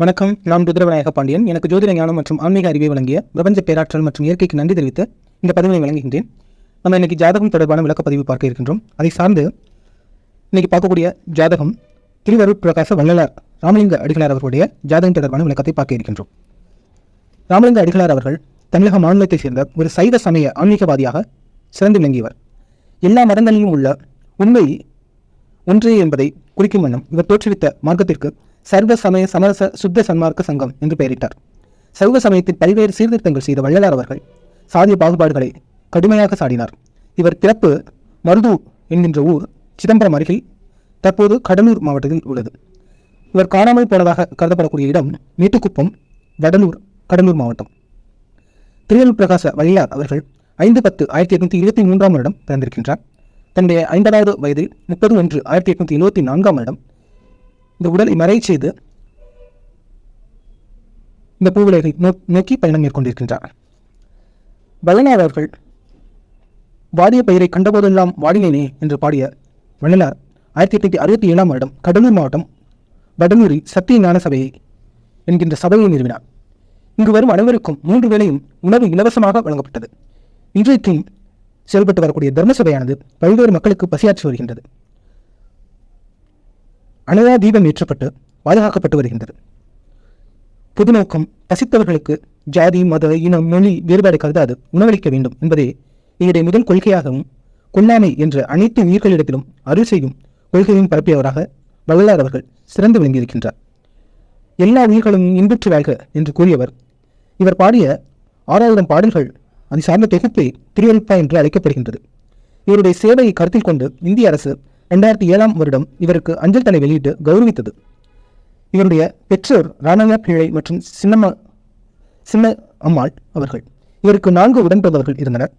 வணக்கம் நான் ருத்ரவிநாயக பாண்டியன். எனக்கு ஜோதிட ஞானம் மற்றும் ஆன்மீக அறிவை வழங்கிய பிரபஞ்ச பேராற்றல் மற்றும் இயற்கைக்கு நன்றி தெரிவித்து இந்த பதிவினை வழங்குகின்றேன். நம்ம இன்னைக்கு ஜாதகம் தொடர்பான விளக்கப்பதிவு பார்க்க இருக்கின்றோம். அதை சார்ந்து இன்னைக்கு பார்க்கக்கூடிய ஜாதகம் திருவருட் பிரகாச வள்ளலார் ராமலிங்க அடிகளார் அவர்களுடைய ஜாதகம் தொடர்பான விளக்கத்தை பார்க்க இருக்கின்றோம். ராமலிங்க அடிகளார் அவர்கள் தமிழக மாநிலத்தைச் சேர்ந்த ஒரு சைவ சமய ஆன்மீகவாதியாக சிறந்து விளங்கியவர். எல்லா மதங்களிலும் உள்ள உண்மை ஒன்றே என்பதை குறிக்கும் வண்ணம் இவர் தோற்றுவித்த மார்க்கத்திற்கு சர்வ சமய சமரச சுத்த சன்மார்க்க சங்கம் என்று பெயரிட்டார். சைவ சமயத்தில் பல்வேறு சீர்திருத்தங்கள் செய்த வள்ளலார் அவர்கள் சாதிய பாகுபாடுகளை கடுமையாக சாடினார். இவர் பிறப்பு மருது என்கின்ற ஊர் சிதம்பரம் அருகில் தற்போது கடலூர் மாவட்டத்தில் உள்ளது. இவர் காணாமல் போனதாக கருதப்படக்கூடிய இடம் மேட்டுக்குப்பம் வடலூர் கடலூர் மாவட்டம். திருநெல் பிரகாச வள்ளியார் அவர்கள் ஐந்து பத்து ஆயிரத்தி எட்நூத்தி இருபத்தி மூன்றாம் வருடம் பிறந்திருக்கின்றார். தன்னுடைய ஐம்பதாவது வயதில் முப்பது ஒன்று ஆயிரத்தி எட்நூத்தி எழுபத்தி நான்காம் வருடம் இந்த உடலை மறை செய்து இந்த பூவுலகை நோ நோக்கி பயணம் மேற்கொண்டிருக்கின்றார். வள்ளலார் அவர்கள் வாடிய பெயரை கண்டபோதெல்லாம் வாடினேனே என்று பாடிய வள்ளலார் ஆயிரத்தி எட்நூத்தி அறுபத்தி ஏழாம் வருடம் கடலூர் மாவட்டம் வடலூரில் சத்திய ஞான சபையை என்கின்ற சபையை நிறுவினார். இங்கு வரும் அனைவருக்கும் மூன்று வேளையும் உணவு இலவசமாக வழங்கப்பட்டது. இன்றைக்கும் செயல்பட்டு வரக்கூடிய தர்ம சபையானது பல்வேறு மக்களுக்கு பசியாற்றி வருகின்றது. அனதா தீபம் ஏற்றப்பட்டு பாதுகாக்கப்பட்டு வருகின்றது. பொது நோக்கம் பசித்தவர்களுக்கு ஜாதி மத இனம் மொழி வேறுபாடு கருதாது உணவளிக்க வேண்டும் என்பதே எங்களுடைய முதல் கொள்கையாகவும் கொல்லாமை என்ற அனைத்து உயிர்களிடத்திலும் அருள் செய்யும் கொள்கையும் பரப்பியவராக வள்ளலார் அவர்கள் சிறந்து விளங்கியிருக்கின்றார். எல்லா உயிர்களும் இன்புற்று வாழ்க என்று கூறியவர். இவர் பாடிய ஆறாயிரம் பாடல்கள் அது சார்ந்த தொகுப்பே திருவெழுப்பா என்று அழைக்கப்படுகின்றது. இவருடைய சேவையை கருத்தில் கொண்டு இந்திய அரசு ரெண்டாயிரத்தி ஏழாம் வருடம் இவருக்கு அஞ்சல் தலை வெளியிட்டு கௌரவித்தது. இவருடைய பெற்றோர் ராணவ பிள்ளை மற்றும் சின்னம்மா சின்ன அம்மாள் அவர்கள். இவருக்கு நான்கு உடன்பிறந்தவர்கள் இருந்தனர்.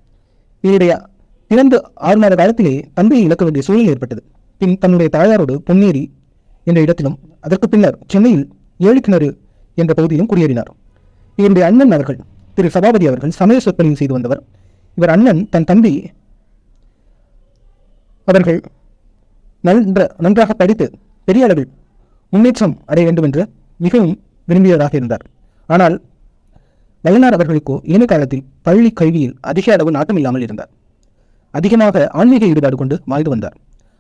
இவருடைய பிறந்து ஆறு மாத காலத்திலேயே தந்தையை இழக்க வேண்டிய சூழல் ஏற்பட்டது. பின் தன்னுடைய தாயாரோடு பொன்னேரி என்ற இடத்திலும் அதற்கு பின்னர் சென்னையில் ஏழு கிணறு என்ற பகுதியிலும் குடியேறினார். இவருடைய அண்ணன் அவர்கள் திரு சபாபதி அவர்கள் சமய சொற்பொழிவு செய்து வந்தவர். இவர் அண்ணன் தன் தம்பி அவர்கள் நன்ற நன்றாக படித்து பெரிய அளவில் முன்னேற்றம் அடைய வேண்டும் என்று மிகவும் விரும்பியவராக இருந்தார். ஆனால் வல்லனார் அவர்களுக்கோ இளமை காலத்தில் பள்ளி கல்வியில் அதிக அளவு நாட்டம் இல்லாமல் இருந்தார். அதிகமாக ஆன்மீக ஈடுபாடு கொண்டு வாழ்ந்து வந்தார்.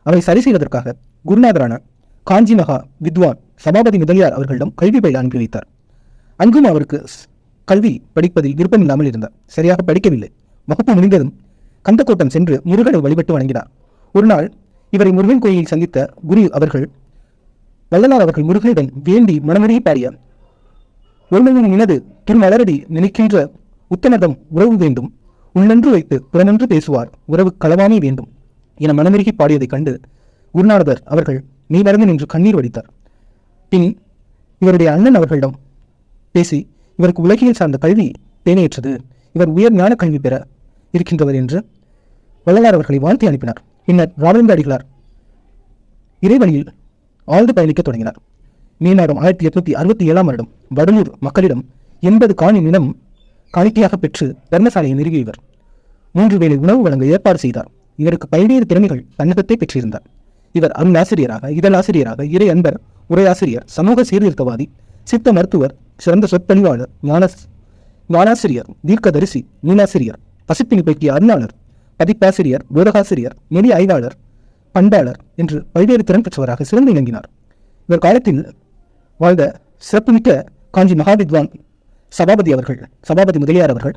அவரை சரி செய்வதற்காக குருநாதரான காஞ்சி மகா வித்வான் சபாபதி முதலியார் அவர்களிடம் கல்வி பயில அனுப்பி வைத்தார். அங்கும் அவருக்கு கல்வி படிப்பதில் விருப்பம் இல்லாமல் இருந்தார். சரியாக படிக்கவில்லை. வகுப்பு முடிந்ததும் கந்தக்கோட்டம் சென்று முருகனை வழிபட்டு வணங்கினார். ஒரு நாள் இவரை முருகன் கோயிலில் சந்தித்த குரு அவர்கள் வள்ளலார் அவர்கள் முருகனிடம் வேண்டி மனமறிய பாடிய ஒருமையின் இனது திருமலரடி நினைக்கின்ற உத்தனதம் உறவு வேண்டும். உள்ளன்று வைத்து புறநன்று பேசுவார் உறவு களவாமே வேண்டும். என மனமிருகி பாடியதைக் கண்டு குருநாதர் அவர்கள் மெய்மறந்து நின்று கண்ணீர் வடித்தார். பின் இவருடைய அண்ணன் அவர்களிடம் பேசி இவருக்கு உலகியல் சார்ந்த கல்வி தேனையற்றது இவர் உயர் ஞான கல்வி பெற இருக்கின்றவர் என்று வள்ளலார் அவர்களை வாழ்த்தி அனுப்பினார். பின்னர் ராமலிங்க அடிகளார் இறைவழியில் ஆழ்ந்து பயணிக்க தொடங்கினார். மே ஆயிரத்தி எட்நூத்தி அறுபத்தி ஏழாம் வருடம் வடலூர் மக்களிடம் எண்பது காணி நிலம் காணிக்கையாக பெற்று தர்மசாலையை நிறுவிய இவர். மூன்று வேளை உணவு வழங்க ஏற்பாடு செய்தார். இவருக்கு பல்வேறு திறமைகள் தன்னகத்தை பெற்றிருந்தார். இவர் அருணாசிரியராக இதழாசிரியராக இறை அன்பர் உரையாசிரியர் சமூக சீர்திருத்தவாதி சித்த மருத்துவர் சிறந்த சொற்பொழிவாளர் ஞான ஞானாசிரியர் தீர்க்கதரிசி மீனாசிரியர் பசிப்பினி பைக்கிய அருணாளர் பதிப்பாசிரியர் வேதகாசிரியர் நெறி ஆய்வாளர் பண்பாளர் என்று பல்வேறு திறன் பெற்றவராக சிறந்து விளங்கினார். இவர் காலத்தில் வாழ்ந்த சிறப்புமிக்க காஞ்சி மகாவித்வான் சபாபதி அவர்கள் சபாபதி முதலியார் அவர்கள்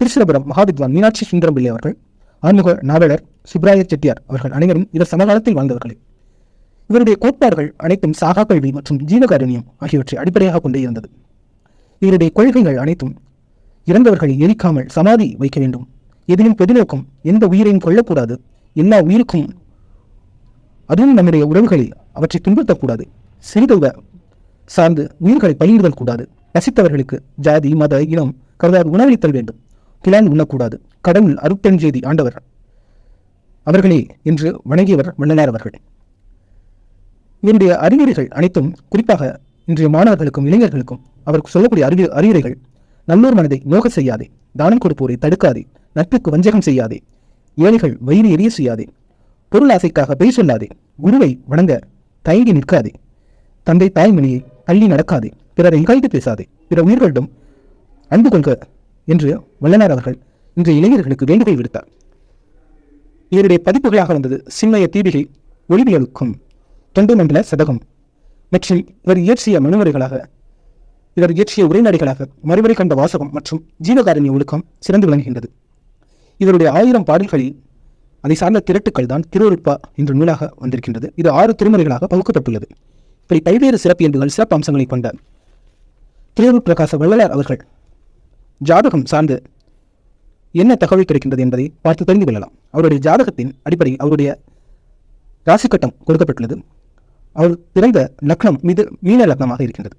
திருச்சிரபுரம் மகாவித்வான் மீனாட்சி சுந்தரம் பிள்ளை அவர்கள் ஆன்முக நாவலர் சுப்ராய செட்டியார் அவர்கள் அனைவரும் இவர் சமகாலத்தில் வாழ்ந்தவர்களே. இவருடைய கோட்பாடுகள் அனைத்தும் சாகா கல்வி மற்றும் ஜீவகாருண்யம் ஆகியவற்றை அடிப்படையாக கொண்டே இருந்தது. இவருடைய கொள்கைகள் அனைத்தும் இறந்தவர்களை எரிக்காமல் சமாதி வைக்க வேண்டும். எதிலும் பொதுநோக்கம் எந்த உயிரையும் கொல்லக்கூடாது. எல்லா உயிருக்கும் அதுவும் நம்முடைய உறவுகளில் அவற்றை துன்புறுத்தக்கூடாது. சிறிதொருவ சார்ந்து உயிர்களை பலியிடுதல் கூடாது. ரசித்தவர்களுக்கு ஜாதி மத இனம் கருதாது உணவளித்தல் வேண்டும். கிளான் உண்ணக்கூடாது. கடவுள் அருட்பெருஞ்செய்தி ஆண்டவர். அவர்களே என்று வணங்கியவர் வள்ளலார் அவர்கள். இவருடைய அறிவுரைகள் அனைத்தும் குறிப்பாக இன்றைய மாணவர்களுக்கும் இளைஞர்களுக்கும் அவருக்கு சொல்லக்கூடிய அறிவு அறிவுரைகள் நல்லோர் மனதை நோக செய்யாதே தானம் கொடுப்போரை தடுக்காதே நட்புக்கு வஞ்சகம் செய்யாதே. ஏழைகள் வயிறு எரிய செய்யாதே. பொருள் ஆசைக்காக பெய் சொல்லாதே. குருவை வணங்க தயங்கி நிற்காதே. தந்தை தாய்மொழியை தள்ளி நடக்காதே. பிறரை இகழ்ந்து பேசாதே. பிற உயிர்களிடம் அன்பு கொள்க என்று வல்லனார் அவர்கள் இன்றைய இளைஞர்களுக்கு வேண்டுகோள் விடுத்தார். இவருடைய பதிப்புகளாக வந்தது சின்மய தீபிகை ஒளிவியலுக்கும் தொண்டு மண்டல சதகம். மற்றும் இவர் இயற்றிய மனுவரைகளாக இவர் இயற்றிய உரைநடைகளாக மறுபடி கண்ட வாசகம் மற்றும் ஜீவகாரணி ஒழுக்கம் சிறந்து விளங்குகின்றது. இவருடைய ஆயிரம் பாடல்களில் அதை சார்ந்த திரட்டுக்கள் தான் திருவருட்பா என்ற நூலாக வந்திருக்கின்றது. இது ஆறு திருமுறைகளாக பகுக்கப்பட்டுள்ளது. இப்படி பல்வேறு சிறப்பியல்புகள் சிறப்பு அம்சங்களை கொண்ட திருவருட் பிரகாச வள்ளலார் அவர்கள் ஜாதகம் சார்ந்து என்ன தகவல் கிடைக்கின்றது என்பதை பார்த்து தெரிந்து கொள்ளலாம். அவருடைய ஜாதகத்தின் அடிப்படையில் அவருடைய ராசிக்கட்டம் கொடுக்கப்பட்டுள்ளது. அவர் பிறந்த லக்னம் மீது மீன லக்னமாக இருக்கின்றது.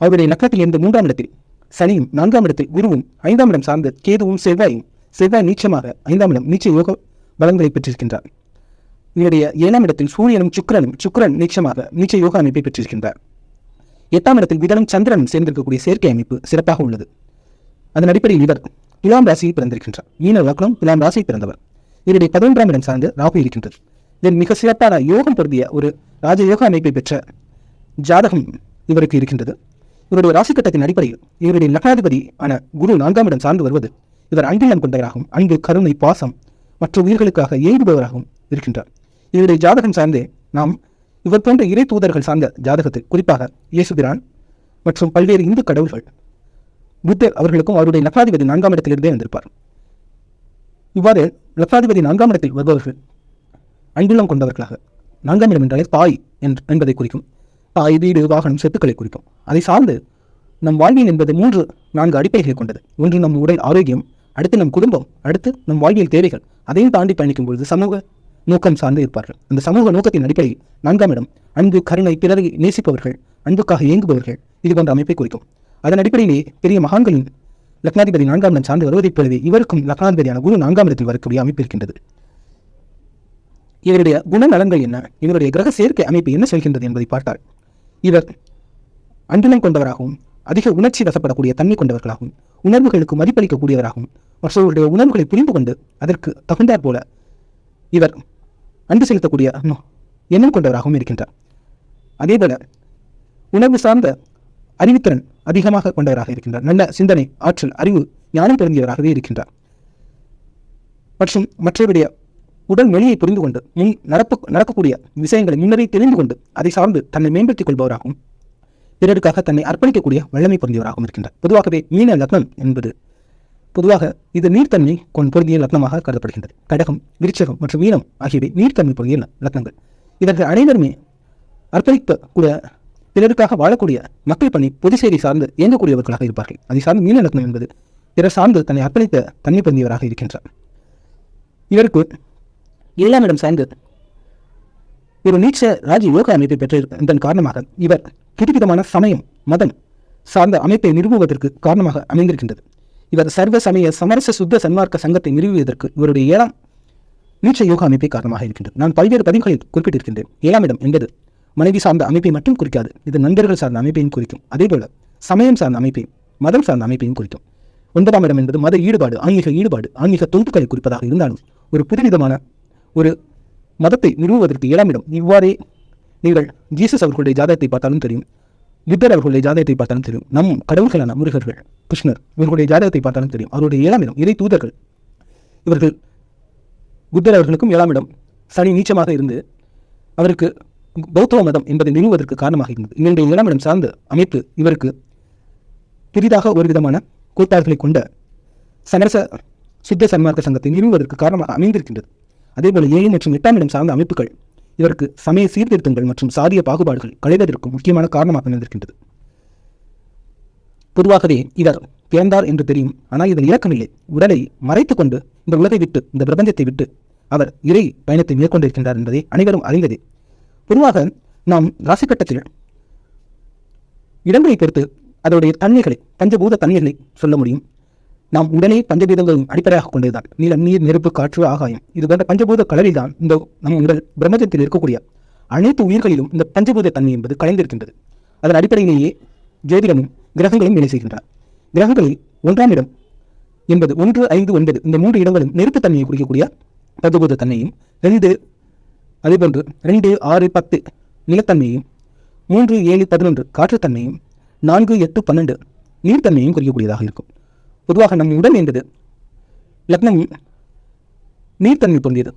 அவருடைய லக்னத்தில் இருந்து மூன்றாம் இடத்தில் சனியும் நான்காம் இடத்தில் குருவும் ஐந்தாம் இடம் சார்ந்த கேதுவும் செவ்வாயும் செவ்வாய் நீச்சமாக. ஐந்தாம் இடம் நீச்ச யோக பலன்களை பெற்றிருக்கின்றார். இவருடைய ஏழாம் இடத்தில் சூரியனும் சுக்கிரனும் சுக்கரன் நீச்சமாக நீச்ச யோக அமைப்பை பெற்றிருக்கின்றார். எட்டாம் இடத்தில் விதனும் சந்திரனும் சேர்ந்திருக்கக்கூடிய செயற்கை அமைப்பு சிறப்பாக உள்ளது. அதன் அடிப்படையில் இவர் துலாம் ராசியில் பிறந்திருக்கின்றார். மீன லக்னம் துலாம் ராசியில் பிறந்தவர். இவருடைய பதினொன்றாம் இடம் சார்ந்து ராகு இருக்கின்றது. இதன் மிக சிறப்பான யோகம் பொருந்திய ஒரு ராஜயோக அமைப்பை பெற்ற ஜாதகம் இவருக்கு இருக்கின்றது. இவருடைய ராசி கட்டத்தின் அடிப்படையில் இவருடைய லக்னாதிபதி ஆன குரு நான்காம் இடம் சார்ந்து வருவது இவர் அன்பிலம் கொண்டவராகவும் அன்பு கருணை பாசம் மற்ற உயிர்களுக்காக ஏங்குபவராகவும் இருக்கின்றார். இவருடைய ஜாதகம் சார்ந்தே நாம் இவர் போன்ற இறை தூதர்கள் சார்ந்த ஜாதகத்தில் குறிப்பாக இயேசுபிரான் மற்றும் பல்வேறு இந்து கடவுள்கள் புத்தர் அவர்களுக்கும் அவருடைய லக்னாதிபதி நான்காம் இடத்திலிருந்தே வந்திருப்பார் இவ்வாறு லக்னாதிபதி நான்காம் இடத்தில் வருபவர்கள் அன்புள்ளம் கொண்டவர்களாக நான்காம் இடம் என்றாலே தாய் என்று என்பதை குறிக்கும் தாய் வீடு வாகனம் சொத்துக்களை குறிக்கும். அதை சார்ந்து நம் வாழ்வியல் என்பது மூன்று நான்கு அடிப்படைகளை கொண்டது. ஒன்று நம் உடல் ஆரோக்கியம் அடுத்து நம் குடும்பம் அடுத்து நம் வாழ்வியல் தேவைகள். அதையும் தாண்டி பயணிக்கும் பொழுது சமூக நோக்கம் சார்ந்து இருப்பார்கள். அந்த சமூக நோக்கத்தின் அடிப்படையில் நான்காம் இடம் அன்பு கருணை பிறரை நேசிப்பவர்கள் அன்புக்காக இயங்குபவர்கள் இது போன்ற அமைப்பை குறிக்கும். அதன் அடிப்படையிலே பெரிய மகான்களின் லக்னாதிபதி நான்காம் இடம் சார்ந்து வருவதைப் போலவே இவருக்கும் லக்னாதிபதியான குரு நான்காம் இடத்தில் வரக்கூடிய அமைப்பு இருக்கின்றது. இவருடைய குணநலங்கள் என்ன? இவருடைய கிரக சேர்க்கை அமைப்பு என்ன சொல்கின்றது என்பதை பார்த்தால் இவர் அன்புலம் கொண்டவராகவும் அதிக உணர்ச்சி வசப்படக்கூடிய தன்மை கொண்டவர்களாகவும் உணர்வுகளுக்கு மதிப்பளிக்கக்கூடியவராகும் மற்றவர்களுடைய உணர்வுகளை புரிந்து கொண்டு அதற்கு தகுந்தாற் போல இவர் அன்பு செலுத்தக்கூடிய எண்ணம் கொண்டவராகவும் இருக்கின்றார். அதேபோல உணர்வு சார்ந்த அறிவுத்திறன் அதிகமாக கொண்டவராக இருக்கின்றார். நல்ல சிந்தனை ஆற்றல் அறிவு ஞானம் பொருந்தியவராகவே இருக்கின்றார். மற்றும் மற்றவருடைய உடல் மொழியை புரிந்து கொண்டு முன் நடப்பு நடக்கக்கூடிய விஷயங்களை முன்னரே தெரிந்து கொண்டு அதை சார்ந்து தன்னை மேம்படுத்திக் கொள்பவராகவும் பிறருக்காக தன்னை அர்ப்பணிக்கக்கூடிய வல்லமை பொருந்தியவராகவும் இருக்கின்றார். பொதுவாகவே மீன லக்னம் என்பது பொதுவாக இது நீர்த்தன்மை கொண்டு பொருந்திய லக்னமாக கருதப்படுகின்றது. கடகம் விருச்சகம் மற்றும் மீனம் ஆகியவை நீர்த்தன்மை பொருந்திய லக்னங்கள். இதற்கு அனைவருமே கூட பிறருக்காக வாழக்கூடிய மக்கள் பணி பொது சேவை சார்ந்து இயங்கக்கூடியவர்களாக இருப்பார்கள். அதை சார்ந்து மீன லக்னம் என்பது பிறர் சார்ந்து தன்னை அர்ப்பணித்த தன்மை பொருந்தியவராக இருக்கின்றார். இவருக்கு ஏழாம் இடம் சார்ந்து ஒரு நீச்ச ராஜ யோக அமைப்பை பெற்றிருந்தன் காரணமாக இவர் புதுவிதமான சமயம் மதம் சார்ந்த அமைப்பை நிறுவுவதற்கு காரணமாக அமைந்திருக்கின்றது. இவர் சர்வ சமய சமரச சுத்த சன்மார்க்க சங்கத்தை நிறுவியதற்கு இவருடைய ஏழாம் நீச்ச யோக அமைப்பை காரணமாக இருக்கின்றது. நான் பல்வேறு பதிவுகளில் குறிப்பிட்டிருக்கின்றேன். ஏழாம் இடம் என்பது மனைவி சார்ந்த அமைப்பை மட்டும் குறிக்காது இது நண்பர்கள் சார்ந்த அமைப்பையும் குறிக்கும். அதேபோல சமயம் சார்ந்த அமைப்பையும் மதம் சார்ந்த அமைப்பையும் குறிக்கும். ஒன்பதாம் இடம் என்பது மத ஈடுபாடு ஆன்மீக ஈடுபாடு ஆன்மீக தொகுப்புகளை குறிப்பதாக இருந்தாலும் ஒரு புதுவிதமான ஒரு மதத்தை நிறுவுவதற்கு ஏழாம் இடம் இவ்வாறே நீங்கள் ஜீசஸ் அவர்களுடைய ஜாதகத்தை பார்த்தாலும் தெரியும். புத்தர் அவர்களுடைய ஜாதகத்தை பார்த்தாலும் தெரியும். நம் கடவுள்களான முருகர்கள் கிருஷ்ணர் இவர்களுடைய ஜாதகத்தை பார்த்தாலும் தெரியும். அவருடைய ஏழாம் இடம் இறை தூதர்கள். இவர்கள் புத்தர் அவர்களுக்கும் ஏழாம் இடம். சனி நீச்சமாக இருந்து அவருக்கு பௌத்தவ மதம் என்பதை நிறுவுவதற்கு காரணமாக இருந்தது. இவருடைய ஏழாம் இடம் சார்ந்த அமைப்பு இவருக்கு புதிதாக ஒரு விதமான கோட்பாடுகளை கொண்ட சனரச சித்த சன்மார்க்க சங்கத்தை நிறுவுவதற்கு காரணமாக அமைந்திருக்கின்றது. அதேபோல ஏழு மற்றும் எட்டாம் இடம் சார்ந்த அமைப்புகள் இதற்கு சமய சீர்திருத்தங்கள் மற்றும் சாதிய பாகுபாடுகள் களைவதற்கு முக்கியமான காரணமாக இருந்திருக்கின்றது பொதுவாகவே இவர் பிறந்தார் என்று தெரியும். ஆனால் இதன் இலக்கமில்லை உடலை மறைத்துக் கொண்டு இந்த உலகை விட்டு இந்த பிரபஞ்சத்தை விட்டு அவர் இறை பயணத்தை மேற்கொண்டிருக்கின்றார் என்பதை அனைவரும் அறிந்ததே. பொதுவாக நாம் ராசிக்கட்டத்தில் இடங்களை பொறுத்து அதனுடைய தன்மைகளை பஞ்சபூத தன்மைகளை சொல்ல முடியும். நாம் உடனே பஞ்சபூதங்களும் அடிப்படையாக கொண்டதுதான் நிலம் நீர் நெருப்பு காற்று ஆகாயம் இது போன்ற பஞ்சபூத கலரில் தான் இந்த நம் உடல் பிரம்மஜத்தில் இருக்கக்கூடிய அனைத்து உயிர்களிலும் இந்த பஞ்சபூத தன்மை என்பது கலைந்திருக்கின்றது. அதன் அடிப்படையிலேயே ஜோதிடமும் கிரகங்களையும் வேலை செய்கின்றன. கிரகங்களில் ஒன்றாம் இடம் என்பது ஒன்று ஐந்து ஒன்பது இந்த மூன்று இடங்களும் நெருப்புத்தன்மையை குறிக்கக்கூடிய பஞ்சபூத தன்மையும் ரெண்டு அதேபோன்று ரெண்டு ஆறு பத்து நிலத்தன்மையும் மூன்று ஏழு பதினொன்று காற்றுத்தன்மையும் நான்கு எட்டு பன்னெண்டு நீர்த்தன்மையும் குறிக்கக்கூடியதாக இருக்கும். பொதுவாக நம் உடல் என்பது லக்னம் நீர்த்தன்மை பொருந்தியது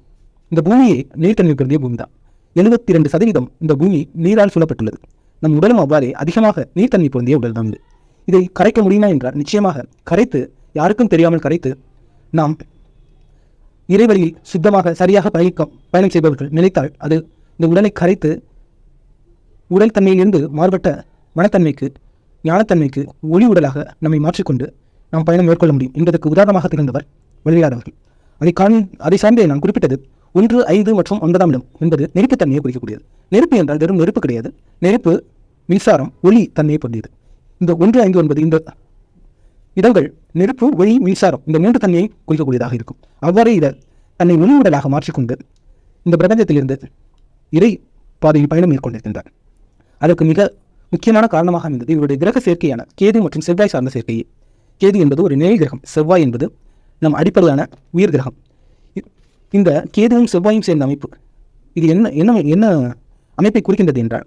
இந்த பூமியை நீர்த்தன்மை பொருந்திய பூமி தான் எழுபத்தி ரெண்டு சதவீதம் இந்த பூமி நீரால் சூழப்பட்டுள்ளது. நம் உடலும் அவ்வாறே அதிகமாக நீர்த்தன்மை பொருந்திய உடல் தான் இது. இதை கரைக்க முடியுமா என்றால் நிச்சயமாக கரைத்து யாருக்கும் தெரியாமல் கரைத்து நாம் இறைவழியில் சுத்தமாக சரியாக பயணிக்க பயணம் செய்பவர்கள் நினைத்தால் அது இந்த உடலை கரைத்து உடல் தன்மையிலிருந்து மாறுபட்ட மனத்தன்மைக்கு ஞானத்தன்மைக்கு ஒளி உடலாக நம்மை மாற்றிக்கொண்டு நாம் பயணம் மேற்கொள்ள முடியும். என்பதற்கு உதாரணமாக திகழ்ந்தவர் வெளியாதவர்கள் அதை காண் அதை சார்ந்தே நான் குறிப்பிட்டது ஒன்று ஐந்து மற்றும் ஒன்பதாம் இடம் என்பது நெருப்புத்தன்மையை குறிக்கக்கூடியது. நெருப்பு என்றால் வெறும் நெருப்பு கிடையாது. நெருப்பு மின்சாரம் ஒளி தன்மையை பொருந்தியது இந்த ஒன்று ஐந்து ஒன்பது இந்த இடங்கள் நெருப்பு ஒளி மின்சாரம் இந்த மூன்று தன்மையை குறிக்கக்கூடியதாக இருக்கும். அவ்வாறே இதை தன்னை ஒளி உடலாக மாற்றிக்கொண்டு இந்த பிரபஞ்சத்திலிருந்து இறை பாதையில் பயணம் மேற்கொண்டிருக்கின்றார். அதற்கு மிக முக்கியமான காரணமாக அமைந்தது இவருடைய கிரக சேர்க்கையான கேது மற்றும் செவ்வாய் சார்ந்த சேர்க்கையே. கேது என்பது ஒரு நிலை கிரகம் செவ்வாய் என்பது நம் அடிப்படையான உயிர் கிரகம். இந்த கேதுவும் செவ்வாயும் சேர்ந்த அமைப்பு இது என்ன என்ன என்ன அமைப்பை குறிக்கின்றது என்றால்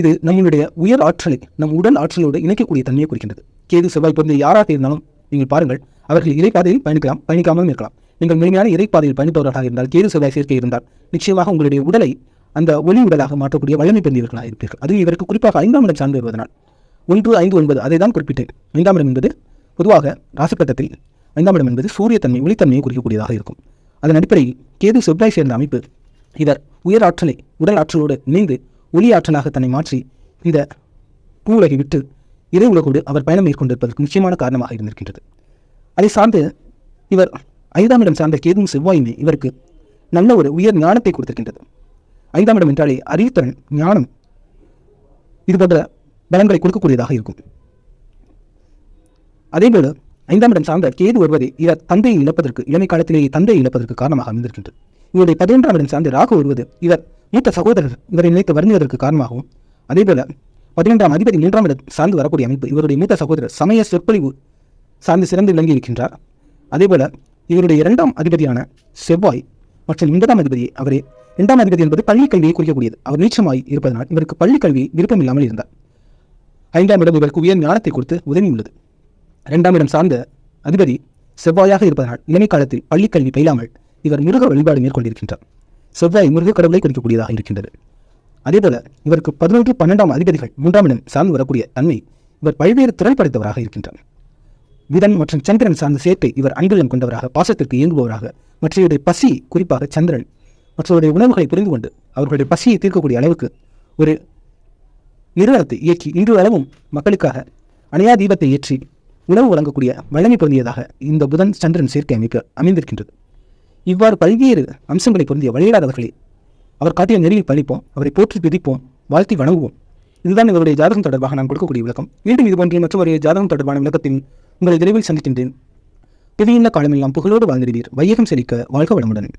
இது நம்மளுடைய உயர் ஆற்றலை நம் உடல் ஆற்றலோடு இணைக்கக்கூடிய தன்மையை குறிக்கின்றது. கேது செவ்வாய் பிறந்த யாராக இருந்தாலும் நீங்கள் பாருங்கள் அவர்கள் இறைப்பாதையில் பயணிக்கலாம் பயணிக்காமலும் இருக்கலாம். நீங்கள் முழுமையான இறைப்பாதையில் பயணிப்பவர்களாக இருந்தால் கேது செவ்வாய் சேர்க்கை இருந்தால் நிச்சயமாக உங்களுடைய உடலை அந்த ஒளி உடலாக மாற்றக்கூடிய வலிமை பெறுந்தவர்களாக இருப்பீர்கள். அது இவருக்கு குறிப்பாக ஐந்தாம் இடம் சார்ந்து வருவதனால் ஒன்று ஐந்து ஒன்பது அதை தான் குறிப்பிட்டேன். ஐந்தாம் இடம் என்பது பொதுவாக ராசிக்கட்டத்தில் ஐந்தாம் இடம் என்பது சூரியத்தன்மை ஒளித்தன்மையை குறிக்கக்கூடியதாக இருக்கும். அதன் அடிப்படையில் கேது செவ்வாய் சேர்ந்த அமைப்பு இவர் உயர் ஆற்றலை உடல் ஆற்றலோடு இணைந்து ஒளி ஆற்றலாக தன்னை மாற்றி இந்த பூ உலகை விட்டு இறை உலகோடு அவர் பயணம் மேற்கொண்டிருப்பதற்கு முக்கியமான காரணமாக இருந்திருக்கின்றது. அதை சார்ந்து இவர் ஐந்தாம் இடம் சார்ந்த கேதும் செவ்வாயுமே இவருக்கு நல்ல ஒரு உயர் ஞானத்தை கொடுத்திருக்கின்றது. ஐந்தாம் இடம் என்றாலே அறிவுத்திறன் ஞானம் இது போன்ற பலன்களை கொடுக்கக்கூடியதாக இருக்கும். அதேபோல ஐந்தாம் இடம் சார்ந்த கேது வருவதை இவர் தந்தையை இழப்பதற்கு இளமை காலத்திலேயே தந்தையை இழப்பதற்கு காரணமாக அமைந்திருக்கின்றது. இவருடைய பதினொன்றாம் இடம் சார்ந்த ராகு வருவது இவர் மூத்த சகோதரர் இவரை நினைத்து வருந்துவதற்கு காரணமாகவும் அதேபோல பதினெண்டாம் அதிபதி மூன்றாம் இடம் சார்ந்து வரக்கூடிய அமைப்பு இவருடைய மூத்த சகோதரர் சமய சொற்பொழிவு சார்ந்து சிறந்து விளங்கி இருக்கின்றார் அதேபோல இவருடைய இரண்டாம் அதிபதியான செவ்வாய் மற்றும் ஒன்பதாம் அதிபதி அவரே இரண்டாம் அதிபதி என்பது பள்ளி கல்வியை குறிக்கக்கூடியது. அவர் நீச்சமாய் இருப்பதனால் இவருக்கு பள்ளி கல்வி விருப்பம் இல்லாமல் இருந்தார். ஐந்தாம் இடம் இவருக்கு உயர் ஞானத்தை கொடுத்து உதவியுள்ளது. இரண்டாம் இடம் சார்ந்த அதிபதி செவ்வாயாக இருப்பதனால் இளமை காலத்தில் பள்ளி கல்வி பயிலாமல் இவர் மிருக வழிபாடு மேற்கொண்டிருக்கின்றார். செவ்வாய் மிருக கடவுளை குறிக்கக்கூடியதாக இருக்கின்றது. அதேபோல இவருக்கு பதினொன்று பன்னெண்டாம் அதிபதிகள் மூன்றாம் இடம் சார்ந்து வரக்கூடிய தன்மை இவர் பல்வேறு திறன் படைத்தவராக இருக்கின்றார். விதன் மற்றும் சந்திரன் சார்ந்த சேர்க்கை இவர் அன்புள்ளம் கொண்டவராக பாசத்திற்கு இயங்குபவராக மற்றவருடைய பசி குறிப்பாக சந்திரன் மற்றவருடைய உணவுகளை புரிந்து கொண்டு அவர்களுடைய பசியை தீர்க்கக்கூடிய அளவுக்கு ஒரு நிறுவனத்தை இயக்கி இன்று அளவும் மக்களுக்காக அணையா தீபத்தை ஏற்றி உணவு வழங்கக்கூடிய வல்லமை பொருந்தியதாக இந்த புதன் சந்திரன் சேர்க்கை அமைப்பு அமைந்திருக்கின்றது. இவ்வாறு பல்வேறு அம்சங்களை பொருந்திய வழியிடாதவர்களே அவர் காட்டிய நெறியில் பழிப்போம் அவரை போற்றி பிதிப்போம் வாழ்த்தி வணங்குவோம். இதுதான் இவருடைய ஜாதகம் தொடர்பாக நான் கொடுக்கக்கூடிய விளக்கம். மீண்டும் இது மற்றவருடைய மற்றும் ஜாதகம் தொடர்பான விளக்கத்தில் உங்களை விரைவில் சந்திக்கின்றேன். பிரியின்ன காலமெல்லாம் புகழோடு வாழ்ந்திருவீர் வையகம் செழிக்க வாழ்க வளமுடன்.